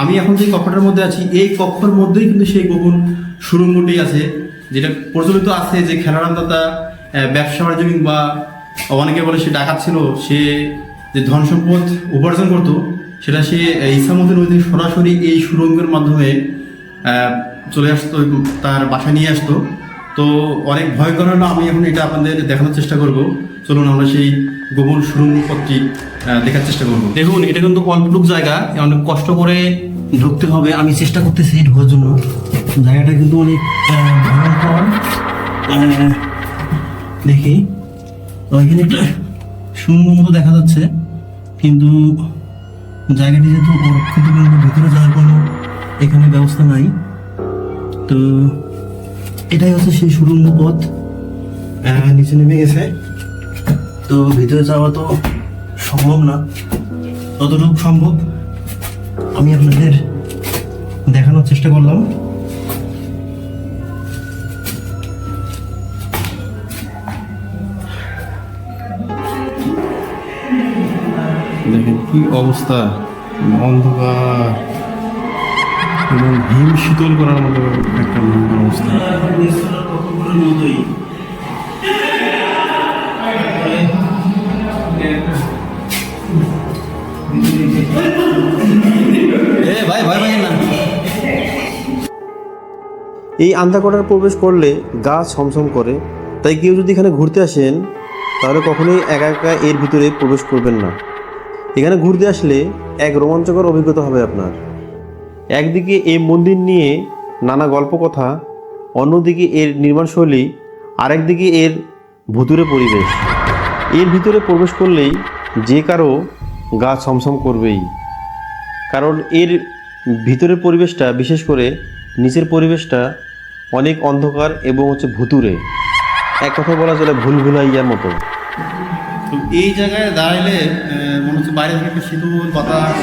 আমি এখন যে কক্ষটার মধ্যে আছি, এই কক্ষর মধ্যেই কিন্তু সেই গোপন সুরঙ্গটি আছে, যেটা প্রচলিত আছে যে খেলারামদাতা ব্যবসা বাণিজ্য কিংবা অনেকে বলে সে ডাকাত ছিল, সে যে ধন সম্পদ উপার্জন করত, সেটা সে ইসামতি নদী থেকে সরাসরি এই সুরঙ্গের মাধ্যমে চলে আসতো, তার বাসা নিয়ে আসতো। তো অনেক ভয়ঙ্কর হলো আমি এখন এটা আপনাদের দেখানোর চেষ্টা করব। চলুন আমরা সেই গোপন সুরঙ্গ পথটি দেখার চেষ্টা করব। দেখুন, এটা কিন্তু অল্পটুক জায়গা, অনেক কষ্ট করে ঢুকতে হবে, আমি চেষ্টা করতেছি ঢোকার জন্য। জায়গাটা কিন্তু অনেক ভয়ঙ্কর। দেখি। এখানে একটা সুন্দর মতো দেখা যাচ্ছে, কিন্তু জায়গাটি যেহেতু অরক্ষিত ভিতরে যাওয়ার কোনো এখানে ব্যবস্থা নাই। তো এটাই হচ্ছে সেই সুরঙ্গ পথ। নিচে নেমে গেছে। তো ভিতরে যাওয়া তো সম্ভব না, যতটুকু সম্ভব। আমি আপনাদের দেখানোর চেষ্টা করলাম। দেখেন কি অবস্থা, অন্ধকার এবং হিম শীতল করার মতো একটা অবস্থা। এই আন্ধাকোটার প্রবেশ করলে গা ছমছম করে। তাই কেউ যদি এখানে ঘুরতে আসেন, তাহলে কখনোই একা একা এর ভিতরে প্রবেশ করবেন না। এখানে ঘুরতে আসলে এক রোমাঞ্চকর অভিজ্ঞতা হবে আপনার। একদিকে এই মন্দির নিয়ে নানা গল্প কথা, অন্যদিকে এর নির্মাণশৈলী আরেকদিকে এর ভুতুরে পরিবেশ। এর ভিতরে প্রবেশ করলেই যে কারও গা ছমছম করবেই। কারণ এর ভিতরের পরিবেশটা বিশেষ করে নিচের পরিবেশটা অনেক অন্ধকার এবং হচ্ছে ভুতুরে এক কথা বলা চলে ভুল ভুলাইয়ার মতো। এই জায়গায় দাঁড়াইলে মনে হচ্ছে বাইরে থেকে শীতল বাতাস